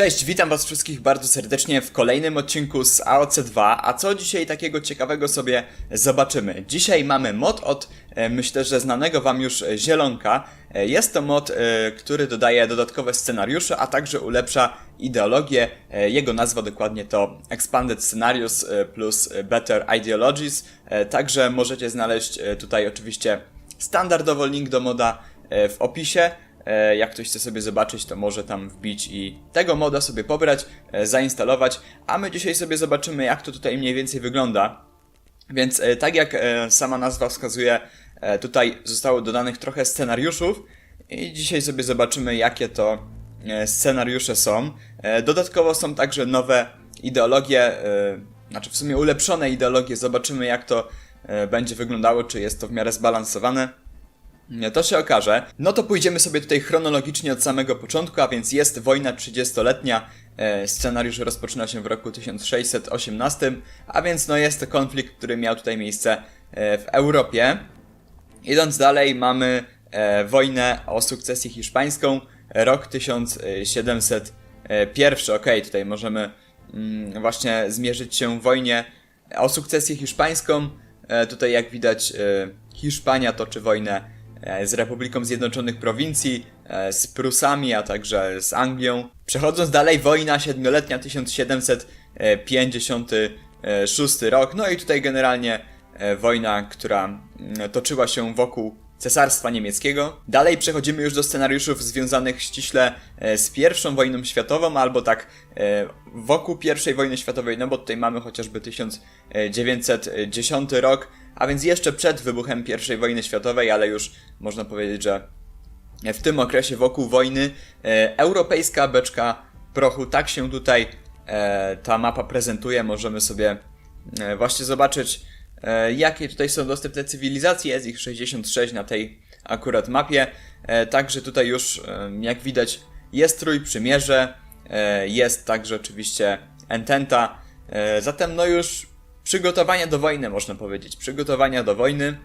Cześć, witam was wszystkich bardzo serdecznie w kolejnym odcinku z AOC2, a co dzisiaj takiego ciekawego sobie zobaczymy? Dzisiaj mamy mod od, e, myślę, że znanego wam już e, Zielonka. E, Jest to mod, który dodaje dodatkowe scenariusze, a także ulepsza ideologię. Jego nazwa dokładnie to Expanded Scenarios plus Better Ideologies. Także możecie znaleźć tutaj oczywiście standardowo link do moda w opisie. E, Jak ktoś chce sobie zobaczyć, to może tam wbić i tego moda sobie pobrać, e, zainstalować. A my dzisiaj sobie zobaczymy, jak to tutaj mniej więcej wygląda. Więc e, tak jak sama nazwa wskazuje, tutaj zostało dodanych trochę scenariuszów i dzisiaj sobie zobaczymy, jakie to scenariusze są. Dodatkowo są także nowe ideologie, znaczy w sumie ulepszone ideologie. Zobaczymy, jak to będzie wyglądało, czy jest to w miarę zbalansowane. To się okaże. No to pójdziemy sobie tutaj chronologicznie od samego początku, a więc jest wojna 30-letnia. E, Scenariusz rozpoczyna się w roku 1618, a więc no jest to konflikt, który miał tutaj miejsce e, w Europie. Idąc dalej mamy e, wojnę o sukcesję hiszpańską, rok 1701. Okej, tutaj możemy mm, właśnie zmierzyć się w wojnie o sukcesję hiszpańską. Tutaj jak widać Hiszpania toczy wojnę z Republiką Zjednoczonych Prowincji, e, z Prusami, a także z Anglią. Przechodząc dalej, wojna siedmioletnia 1756 rok. No i tutaj generalnie e, wojna, która mm, toczyła się wokół Cesarstwa Niemieckiego. Dalej przechodzimy już do scenariuszów związanych ściśle e, z pierwszą wojną światową, albo tak e, wokół pierwszej wojny światowej, no bo tutaj mamy chociażby 1910 rok, a więc jeszcze przed wybuchem pierwszej wojny światowej, ale już można powiedzieć, że w tym okresie wokół wojny e, europejska beczka prochu. Tak się tutaj e, ta mapa prezentuje. Możemy sobie e, właśnie zobaczyć, e, jakie tutaj są dostępne cywilizacje. Jest ich 66 na tej akurat mapie. E, także tutaj już, e, jak widać, jest Trójprzymierze, jest także oczywiście Ententa. Zatem no już przygotowania do wojny, można powiedzieć. Przygotowania do wojny.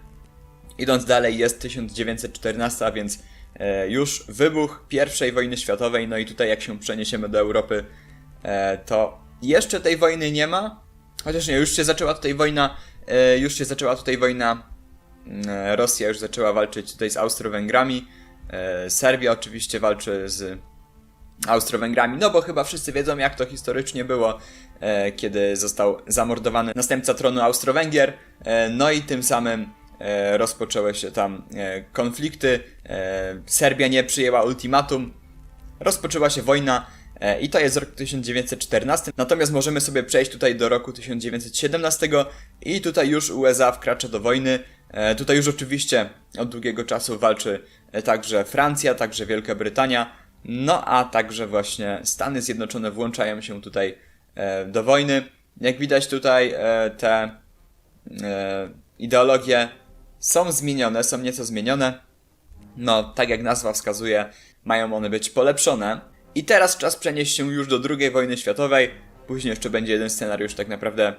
Idąc dalej jest 1914, a więc e, już wybuch I wojny światowej, no i tutaj jak się przeniesiemy do Europy, e, to jeszcze tej wojny nie ma, chociaż nie, już się zaczęła tutaj wojna, e, już się zaczęła tutaj wojna, mm, Rosja już zaczęła walczyć tutaj z Austro-Węgrami, Serbia oczywiście walczy z Austro-Węgrami, no bo chyba wszyscy wiedzą jak to historycznie było, e, kiedy został zamordowany następca tronu Austro-Węgier, e, no i tym samym e, rozpoczęły się tam e, konflikty, e, Serbia nie przyjęła ultimatum, rozpoczęła się wojna e, i to jest rok 1914, natomiast możemy sobie przejść tutaj do roku 1917 i tutaj już USA wkracza do wojny, tutaj już oczywiście od długiego czasu walczy także Francja, także Wielka Brytania, no a także właśnie Stany Zjednoczone włączają się tutaj e, do wojny. Jak widać tutaj e, te e, ideologie są zmienione, są nieco zmienione. No, tak jak nazwa wskazuje, mają one być polepszone. I teraz czas przenieść się już do II wojny światowej. Później jeszcze będzie jeden scenariusz tak naprawdę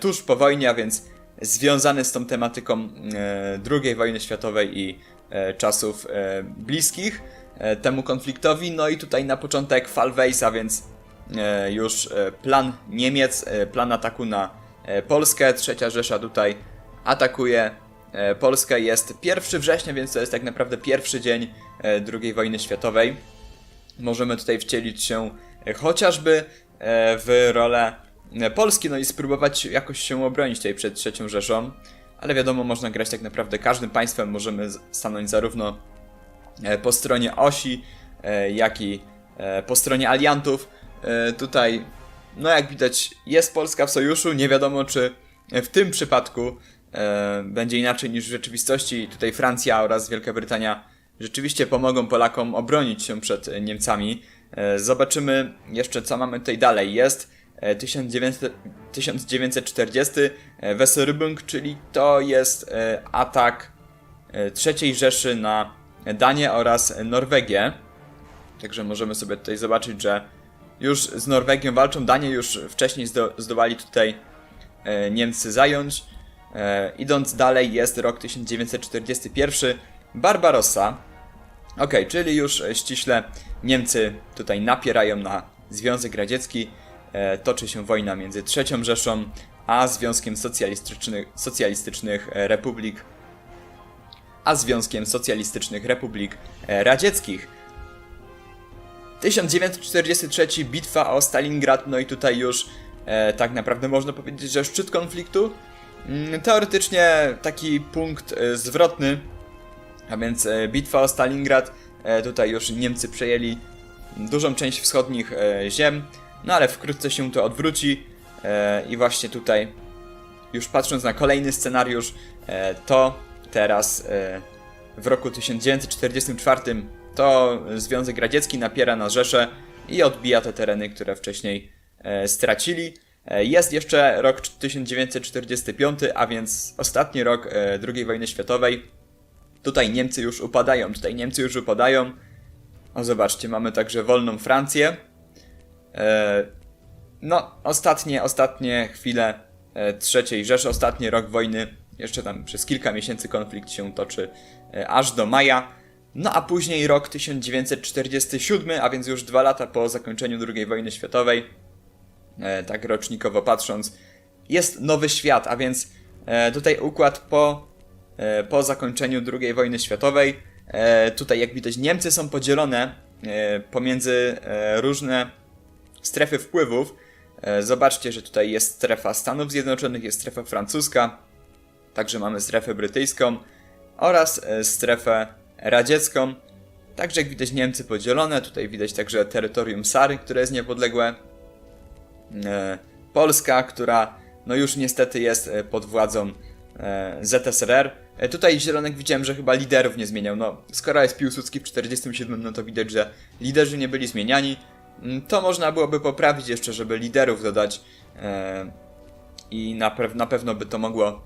tuż po wojnie, a więc związany z tą tematyką II wojny światowej i czasów bliskich temu konfliktowi. No i tutaj na początek Fall Weiss, a więc e, już e, plan Niemiec, e, plan ataku na e, Polskę. Trzecia Rzesza tutaj atakuje e, Polskę. Jest 1 września, więc to jest tak naprawdę pierwszy dzień e, II wojny światowej. Możemy tutaj wcielić się e, chociażby e, w rolę e, Polski, no i spróbować jakoś się obronić tutaj przed trzecią Rzeszą. Ale wiadomo, można grać tak naprawdę każdym państwem. Możemy stanąć zarówno e, po stronie osi, e, jak i e, po stronie aliantów. E, Tutaj, no jak widać, jest Polska w sojuszu. Nie wiadomo, czy w tym przypadku e, będzie inaczej niż w rzeczywistości. Tutaj Francja oraz Wielka Brytania rzeczywiście pomogą Polakom obronić się przed e, Niemcami. E, Zobaczymy jeszcze, co mamy tutaj dalej. Jest e, 1900, 1940 e, Weserübung, czyli to jest e, atak e, III Rzeszy na Danię oraz Norwegię. Także możemy sobie tutaj zobaczyć, że już z Norwegią walczą. Danię już wcześniej zdo, zdołali tutaj e, Niemcy zająć. E, idąc dalej jest rok 1941. Barbarossa. Ok, czyli już ściśle Niemcy tutaj napierają na Związek Radziecki, e, toczy się wojna między III Rzeszą a Związkiem Socjalistycznych, Socjalistycznych Republik a Związkiem Socjalistycznych Republik e, Radzieckich. 1943 bitwa o Stalingrad, no i tutaj już e, tak naprawdę można powiedzieć, że szczyt konfliktu. Mm, Teoretycznie taki punkt e, zwrotny, a więc e, bitwa o Stalingrad, e, tutaj już Niemcy przejęli dużą część wschodnich e, ziem, no ale wkrótce się to odwróci e, i właśnie tutaj, już patrząc na kolejny scenariusz, e, to teraz e, w roku 1944 to Związek Radziecki napiera na Rzeszę i odbija te tereny, które wcześniej e, stracili. E, Jest jeszcze rok 1945, a więc ostatni rok II wojny światowej. Tutaj Niemcy już upadają, tutaj Niemcy już upadają. O, zobaczcie, mamy także wolną Francję. No, ostatnie, ostatnie chwile trzeciej Rzeszy, ostatni rok wojny. Jeszcze tam przez kilka miesięcy konflikt się toczy e, aż do maja. No a później rok 1947, a więc już dwa lata po zakończeniu II wojny światowej, e, tak rocznikowo patrząc, jest nowy świat, a więc e, tutaj układ po, po zakończeniu II wojny światowej. Tutaj, jak widać, Niemcy są podzielone pomiędzy różne strefy wpływów. Zobaczcie, że tutaj jest strefa Stanów Zjednoczonych, jest strefa francuska, także mamy strefę brytyjską oraz e, strefę radziecką. Także jak widać Niemcy podzielone, tutaj widać także terytorium Sary, które jest niepodległe. E, Polska, która no już niestety jest e, pod władzą ZSRR. Tutaj Zielonek widziałem, że chyba liderów nie zmieniał. No, skoro jest Piłsudski w 47, no to widać, że liderzy nie byli zmieniani. Mm, To można byłoby poprawić jeszcze, żeby liderów dodać i na, na pewno by to mogło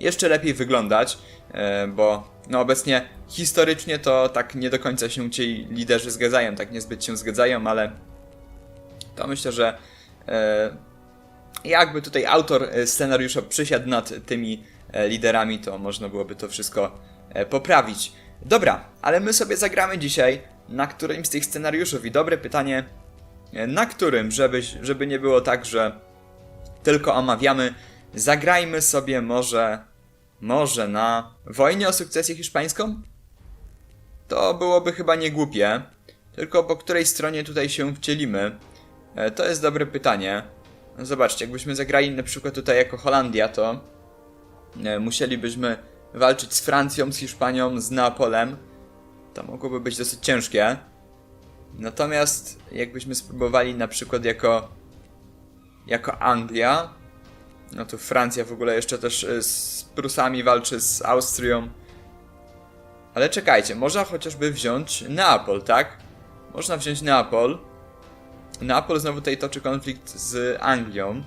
jeszcze lepiej wyglądać, e, bo no obecnie historycznie to tak nie do końca się ci liderzy zgadzają, tak niezbyt się zgadzają, ale to myślę, że e, jakby tutaj autor e, scenariusza przysiadł nad tymi liderami, to można byłoby to wszystko poprawić. Dobra, ale my sobie zagramy dzisiaj na którymś z tych scenariuszów i dobre pytanie, na którym, żeby, żeby nie było tak, że tylko omawiamy, zagrajmy sobie może, może na wojnie o sukcesję hiszpańską? To byłoby chyba nie głupie, tylko po której stronie tutaj się wcielimy? E, To jest dobre pytanie. No Zobaczcie, jakbyśmy zagrali na przykład tutaj jako Holandia, to e, musielibyśmy walczyć z Francją, z Hiszpanią, z Neapolem. To mogłoby być dosyć ciężkie. Natomiast jakbyśmy spróbowali na przykład jako jako Anglia, no to Francja w ogóle jeszcze też e, z Prusami walczy z Austrią. Ale czekajcie, można chociażby wziąć Neapol, tak? Można wziąć Neapol. Neapol znowu tutaj toczy konflikt z Anglią,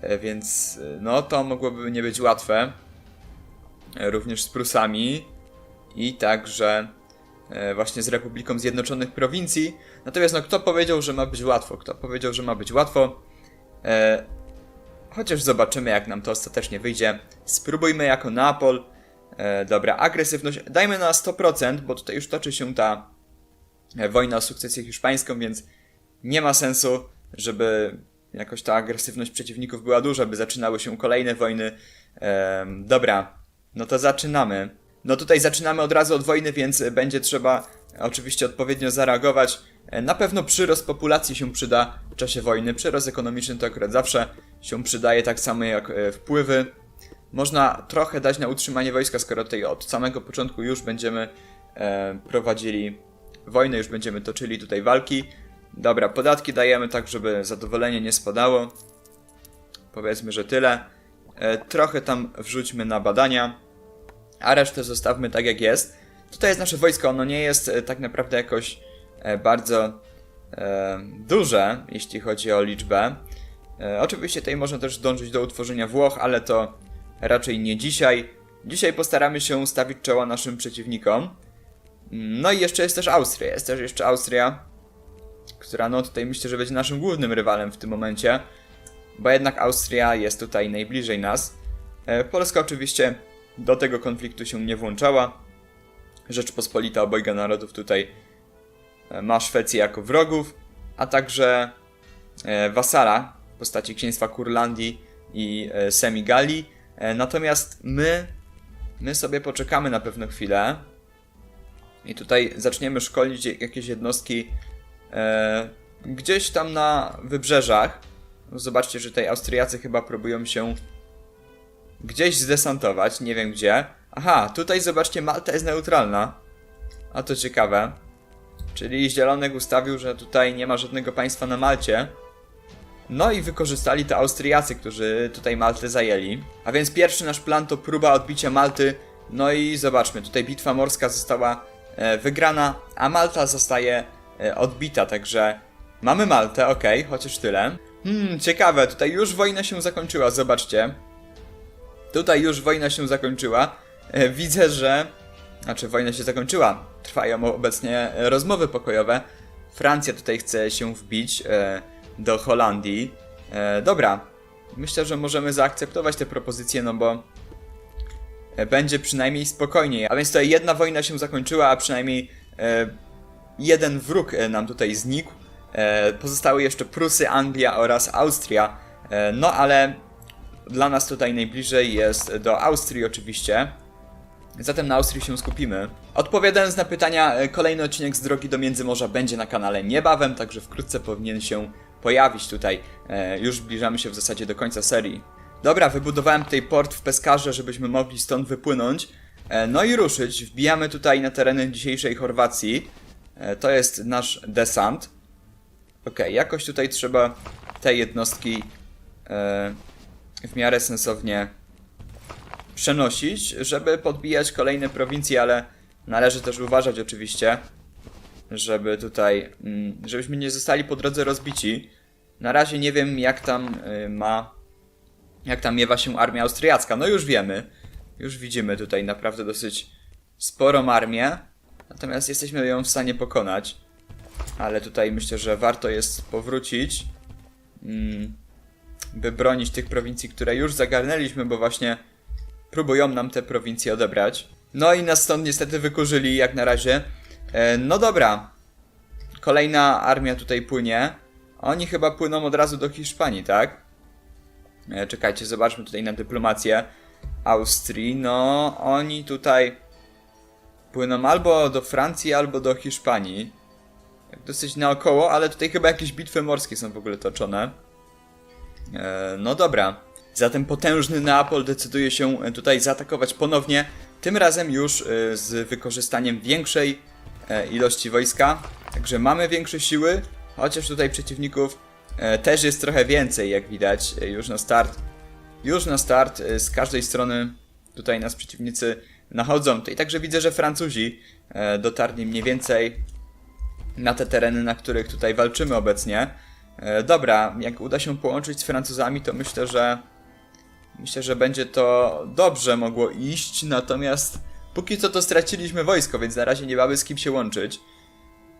e, więc e, no to mogłoby nie być łatwe. Również z Prusami i także właśnie z Republiką Zjednoczonych Prowincji. Natomiast no kto powiedział, że ma być łatwo? Kto powiedział, że ma być łatwo? E, chociaż zobaczymy, jak nam to ostatecznie wyjdzie. Spróbujmy jako Neapol. E, dobra, agresywność. Dajmy na 100%, bo tutaj już toczy się ta e, wojna o sukcesję hiszpańską, więc nie ma sensu, żeby jakoś ta agresywność przeciwników była duża, by zaczynały się kolejne wojny. Em, dobra, no to zaczynamy. No tutaj zaczynamy od razu od wojny, więc będzie trzeba oczywiście odpowiednio zareagować. E, Na pewno przyrost populacji się przyda w czasie wojny. Przyrost ekonomiczny to akurat zawsze się przydaje, tak samo jak e, wpływy. Można trochę dać na utrzymanie wojska, skoro tutaj od samego początku już będziemy e, prowadzili wojnę, już będziemy toczyli tutaj walki. Dobra, podatki dajemy tak, żeby zadowolenie nie spadało. Powiedzmy, że tyle. Trochę tam wrzućmy na badania, a resztę zostawmy tak jak jest. Tutaj jest nasze wojsko, ono nie jest tak naprawdę jakoś bardzo e, duże, jeśli chodzi o liczbę. E, oczywiście tutaj można też dążyć do utworzenia Włoch, ale to raczej nie dzisiaj. Dzisiaj postaramy się stawić czoła naszym przeciwnikom. No i jeszcze jest też Austria. Jest też jeszcze Austria, która no tutaj myślę, że będzie naszym głównym rywalem w tym momencie, bo jednak Austria jest tutaj najbliżej nas. E, Polska oczywiście do tego konfliktu się nie włączała. Rzeczpospolita obojga narodów tutaj e, ma Szwecję jako wrogów. a także e, wasala w postaci księstwa Kurlandii i e, Semigalii. E, natomiast my, my sobie poczekamy na pewną chwilę i tutaj zaczniemy szkolić jakieś jednostki e, gdzieś tam na wybrzeżach. Zobaczcie, że tutaj Austriacy chyba próbują się gdzieś zdesantować, nie wiem gdzie. Aha, tutaj zobaczcie, Malta jest neutralna. A to ciekawe. Czyli Zielonek ustawił, że tutaj nie ma żadnego państwa na Malcie. No i wykorzystali to Austriacy, którzy tutaj Maltę zajęli. A więc pierwszy nasz plan to próba odbicia Malty. No i zobaczmy, tutaj bitwa morska została e, wygrana, a Malta zostaje e, odbita, także mamy Maltę, ok, chociaż tyle. Hmm, ciekawe, tutaj już wojna się zakończyła, zobaczcie. Tutaj już wojna się zakończyła. E, Widzę, że. Znaczy, wojna się zakończyła. Trwają obecnie rozmowy pokojowe. Francja tutaj chce się wbić e, do Holandii. E, dobra. Myślę, że możemy zaakceptować te propozycje, no bo e, będzie przynajmniej spokojniej. A więc tutaj jedna wojna się zakończyła, a przynajmniej e, jeden wróg e, nam tutaj znikł. E, pozostały jeszcze Prusy, Anglia oraz Austria. E, no ale dla nas tutaj najbliżej jest do Austrii oczywiście. Zatem na Austrii się skupimy. Odpowiadając na pytania, e, kolejny odcinek z Drogi do Międzymorza będzie na kanale niebawem, także wkrótce powinien się pojawić tutaj. E, Już zbliżamy się w zasadzie do końca serii. Dobra, wybudowałem tutaj port w Peskarze, żebyśmy mogli stąd wypłynąć. E, No i ruszyć. Wbijamy tutaj na tereny dzisiejszej Chorwacji. To jest nasz desant. Okej, jakoś tutaj trzeba te jednostki w miarę sensownie przenosić, żeby podbijać kolejne prowincje, ale należy też uważać oczywiście, żeby tutaj, mm, żebyśmy nie zostali po drodze rozbici. Na razie nie wiem jak tam y, ma, jak tam miewa się armia austriacka. No już wiemy, już widzimy tutaj naprawdę dosyć sporą armię, natomiast jesteśmy ją w stanie pokonać. Ale tutaj myślę, że warto jest powrócić. Mm, by bronić tych prowincji, które już zagarnęliśmy, bo właśnie próbują nam te prowincje odebrać. No i nas stąd niestety wykurzyli jak na razie. E, no dobra. Kolejna armia tutaj płynie. Oni chyba płyną od razu do Hiszpanii, tak? E, czekajcie, zobaczmy tutaj na dyplomację Austrii. No, oni tutaj płyną albo do Francji, albo do Hiszpanii. Dosyć naokoło, ale tutaj chyba jakieś bitwy morskie są w ogóle toczone. E, no dobra. Zatem potężny Neapol decyduje się e, tutaj zaatakować ponownie. Tym razem już e, z wykorzystaniem większej e, ilości wojska. Także mamy większe siły, chociaż tutaj przeciwników też jest trochę więcej, jak widać, już na start. Już na start z każdej strony tutaj nas przeciwnicy nachodzą. Tutaj także widzę, że Francuzi dotarli mniej więcej na te tereny, na których tutaj walczymy obecnie. Dobra, jak uda się połączyć z Francuzami, to myślę, że myślę, że będzie to dobrze mogło iść, natomiast póki co to straciliśmy wojsko, więc na razie nie mamy z kim się łączyć.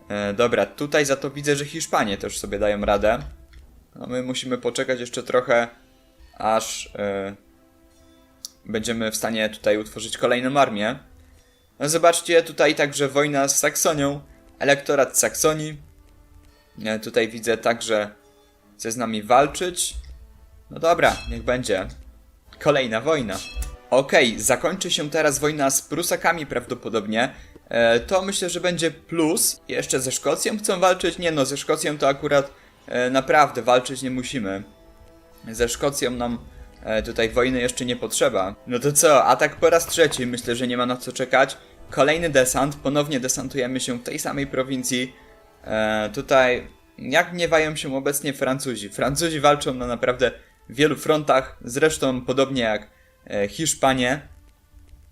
E, dobra, tutaj za to widzę, że Hiszpanie też sobie dają radę. No my musimy poczekać jeszcze trochę, aż e, będziemy w stanie tutaj utworzyć kolejną armię. No zobaczcie, tutaj także wojna z Saksonią, elektorat Saksonii. E, Tutaj widzę także chce z nami walczyć. No dobra, niech będzie. Kolejna wojna. Okej, zakończy się teraz wojna z Prusakami prawdopodobnie. E, to myślę, że będzie plus. Jeszcze ze Szkocją chcą walczyć? Nie no, ze Szkocją to akurat e, naprawdę walczyć nie musimy. Ze Szkocją nam e, tutaj wojny jeszcze nie potrzeba. No to co, atak po raz trzeci, myślę, że nie ma na co czekać. Kolejny desant, ponownie desantujemy się w tej samej prowincji. E, tutaj jak gniewają się obecnie Francuzi. Francuzi walczą na naprawdę wielu frontach, zresztą podobnie jak e, Hiszpanie.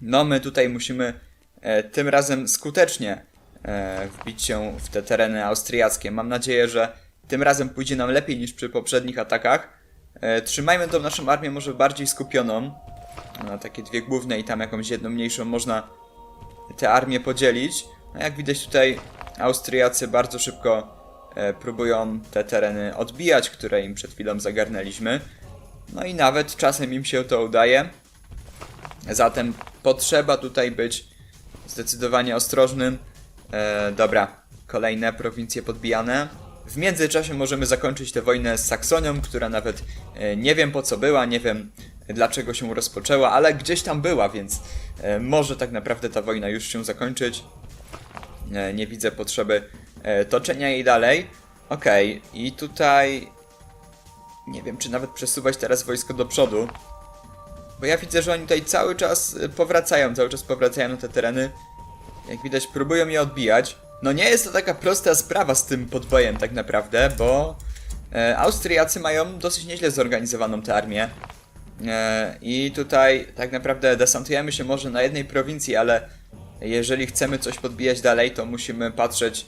No my tutaj musimy e, tym razem skutecznie e, wbić się w te tereny austriackie. Mam nadzieję, że tym razem pójdzie nam lepiej niż przy poprzednich atakach. Trzymajmy tą naszą armię może bardziej skupioną. Na takie dwie główne i tam jakąś jedną mniejszą można te armie podzielić. No jak widać tutaj Austriacy bardzo szybko próbują te tereny odbijać, które im przed chwilą zagarnęliśmy. No i nawet czasem im się to udaje. Zatem potrzeba tutaj być zdecydowanie ostrożnym. E, dobra, kolejne prowincje podbijane. W międzyczasie możemy zakończyć tę wojnę z Saksonią, która nawet e, nie wiem po co była, nie wiem dlaczego się rozpoczęła, ale gdzieś tam była, więc e, może tak naprawdę ta wojna już się zakończyć. E, Nie widzę potrzeby e, toczenia jej dalej. Okej, i tutaj nie wiem, czy nawet przesuwać teraz wojsko do przodu. Bo ja widzę, że oni tutaj cały czas y, powracają, cały czas powracają na te tereny. Jak widać, próbują je odbijać. No nie jest to taka prosta sprawa z tym podbojem tak naprawdę, bo e, Austriacy mają dosyć nieźle zorganizowaną tę armię. E, I tutaj tak naprawdę desantujemy się może na jednej prowincji, ale jeżeli chcemy coś podbijać dalej, to musimy patrzeć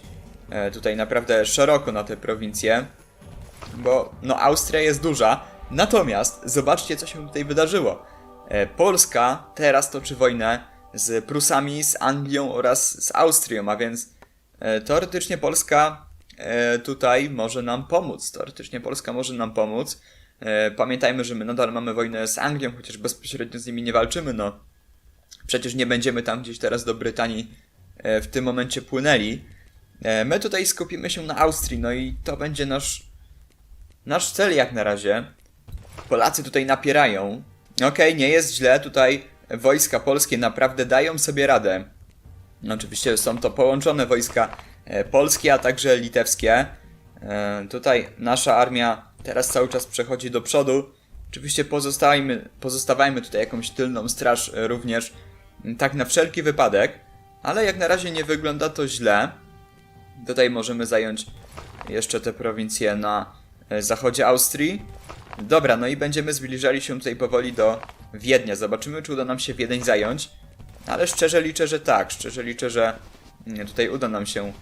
e, tutaj naprawdę szeroko na te prowincje bo no Austria jest duża. Natomiast zobaczcie, co się tutaj wydarzyło. E, Polska teraz toczy wojnę z Prusami, z Anglią oraz z Austrią, a więc e, teoretycznie Polska e, tutaj może nam pomóc. Teoretycznie Polska może nam pomóc. Pamiętajmy, że my nadal mamy wojnę z Anglią, chociaż bezpośrednio z nimi nie walczymy, no. Przecież nie będziemy tam gdzieś teraz do Brytanii w tym momencie płynęli. My tutaj skupimy się na Austrii, no i to będzie nasz Nasz cel jak na razie. Polacy tutaj napierają. Okej, nie jest źle, tutaj wojska polskie naprawdę dają sobie radę. No, Oczywiście są to połączone wojska e, polskie, a także litewskie. E, Tutaj nasza armia teraz cały czas przechodzi do przodu. Oczywiście pozostawajmy, pozostawajmy tutaj jakąś tylną straż e, również, tak na wszelki wypadek, ale jak na razie nie wygląda to źle. Tutaj możemy zająć jeszcze te prowincje na zachodzie Austrii. Dobra, no i będziemy zbliżali się tutaj powoli do Wiednia. Zobaczymy, czy uda nam się Wiedeń zająć. Ale szczerze liczę, że tak. Szczerze liczę, że mm, tutaj uda nam się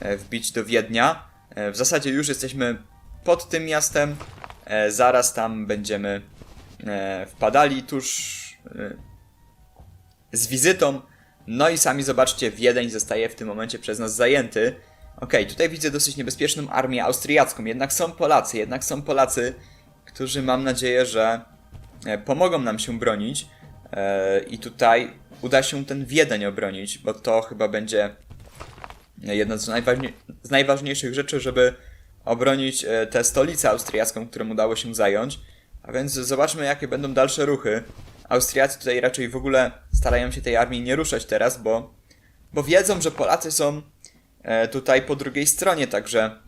e, wbić do Wiednia. E, W zasadzie już jesteśmy pod tym miastem. E, Zaraz tam będziemy e, wpadali tuż e, z wizytą. No i sami zobaczcie, Wiedeń zostaje w tym momencie przez nas zajęty. Okej, tutaj widzę dosyć niebezpieczną armię austriacką, jednak są Polacy, jednak są Polacy, którzy mam nadzieję, że e, pomogą nam się bronić. E, I tutaj uda się ten Wiedeń obronić, bo to chyba będzie jedna z, najważniej, z najważniejszych rzeczy, żeby obronić e, tę stolicę austriacką, którą udało się zająć. A więc zobaczmy, jakie będą dalsze ruchy. Austriacy tutaj raczej w ogóle starają się tej armii nie ruszać teraz, bo, bo wiedzą, że Polacy są tutaj po drugiej stronie, także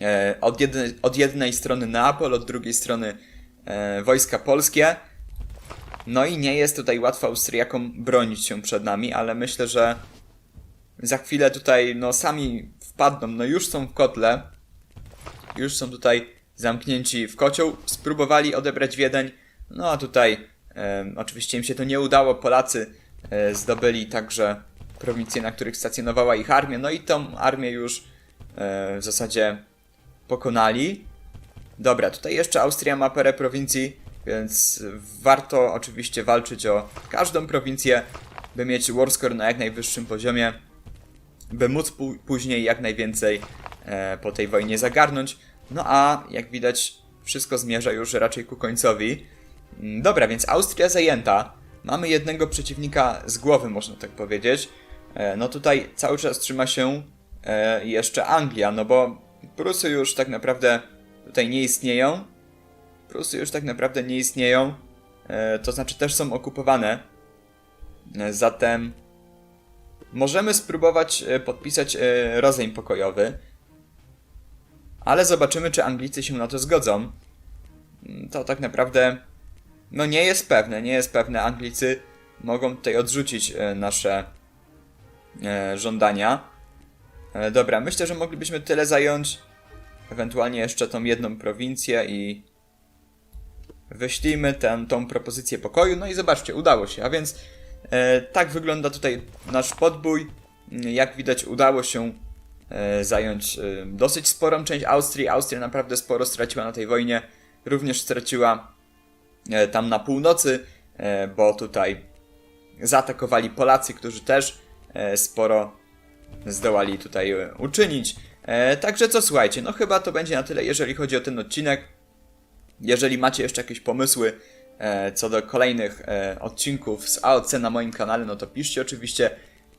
e, od, jednej, od jednej strony Neapol, od drugiej strony e, wojska polskie. No i nie jest tutaj łatwo Austriakom bronić się przed nami, ale myślę, że za chwilę tutaj no sami wpadną, no już są w kotle, już są tutaj zamknięci w kocioł, spróbowali odebrać Wiedeń, no a tutaj e, oczywiście im się to nie udało, Polacy e, zdobyli także prowincje, na których stacjonowała ich armia, no i tą armię już e, w zasadzie pokonali. Dobra, tutaj jeszcze Austria ma parę prowincji, więc warto oczywiście walczyć o każdą prowincję, by mieć warscore na jak najwyższym poziomie, by móc pó- później jak najwięcej e, po tej wojnie zagarnąć. No a jak widać, wszystko zmierza już raczej ku końcowi. Mm, Dobra, więc Austria zajęta. Mamy jednego przeciwnika z głowy, można tak powiedzieć. E, no tutaj cały czas trzyma się e, jeszcze Anglia, no bo Prusy już tak naprawdę tutaj nie istnieją. Prusy już tak naprawdę nie istnieją. E, to znaczy też są okupowane. Zatem możemy spróbować podpisać rozejm pokojowy. Ale zobaczymy, czy Anglicy się na to zgodzą. Mm, To tak naprawdę no nie jest pewne, nie jest pewne. Anglicy mogą tutaj odrzucić nasze żądania. E, dobra, myślę, że moglibyśmy tyle zająć. Ewentualnie jeszcze tą jedną prowincję i wyślijmy tę, tą propozycję pokoju. No i zobaczcie, udało się. A więc e, tak wygląda tutaj nasz podbój. Jak widać, udało się e, zająć e, dosyć sporą część Austrii. Austria naprawdę sporo straciła na tej wojnie. Również straciła e, tam na północy, e, bo tutaj zaatakowali Polacy, którzy też e, sporo zdołali tutaj e, uczynić. E, Także co słuchajcie, no chyba to będzie na tyle, jeżeli chodzi o ten odcinek. Jeżeli macie jeszcze jakieś pomysły e, co do kolejnych e, odcinków z AOC na moim kanale, no to piszcie oczywiście.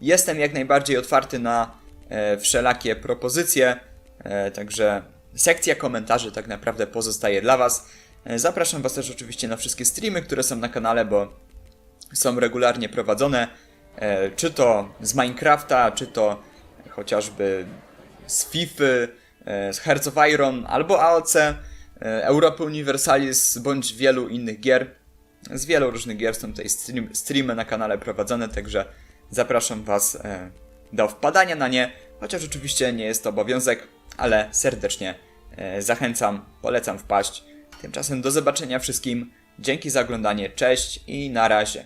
Jestem jak najbardziej otwarty na e, wszelakie propozycje. E, także sekcja komentarzy tak naprawdę pozostaje dla Was. E, zapraszam Was też oczywiście na wszystkie streamy, które są na kanale, bo są regularnie prowadzone. E, czy to z Minecrafta, czy to chociażby z FIFA, e, z Hearts of Iron albo AOC, e, Europy Universalis bądź wielu innych gier. Z wielu różnych gier są tutaj stream, streamy na kanale prowadzone, także zapraszam Was do wpadania na nie, chociaż oczywiście nie jest to obowiązek, ale serdecznie zachęcam, polecam wpaść. Tymczasem do zobaczenia wszystkim. Dzięki za oglądanie, cześć i na razie.